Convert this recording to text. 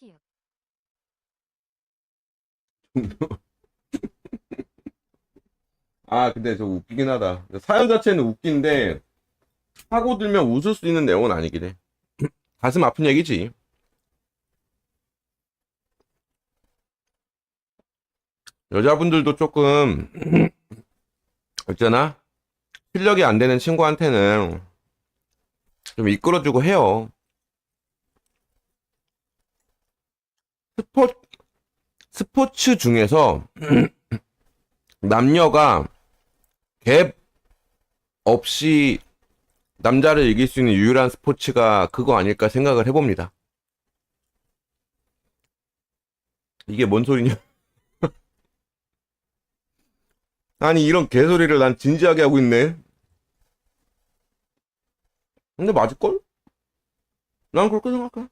큐. 아, 근데 저 웃기긴 하다. 사연 자체는 웃긴데, 하고 들면 웃을 수 있는 내용은 아니긴 해. 가슴 아픈 얘기지. 여자분들도 조금, 있잖아? 실력이 안 되는 친구한테는 좀 이끌어주고 해요. 스포, 스포츠 중에서 남녀가 갭 없이 남자를 이길 수 있는 유일한 스포츠가 그거 아닐까 생각을 해봅니다. 이게 뭔 소리냐? 아니, 이런 개소리를 난 진지하게 하고 있네. 근데 맞을걸? 난 그렇게 생각해.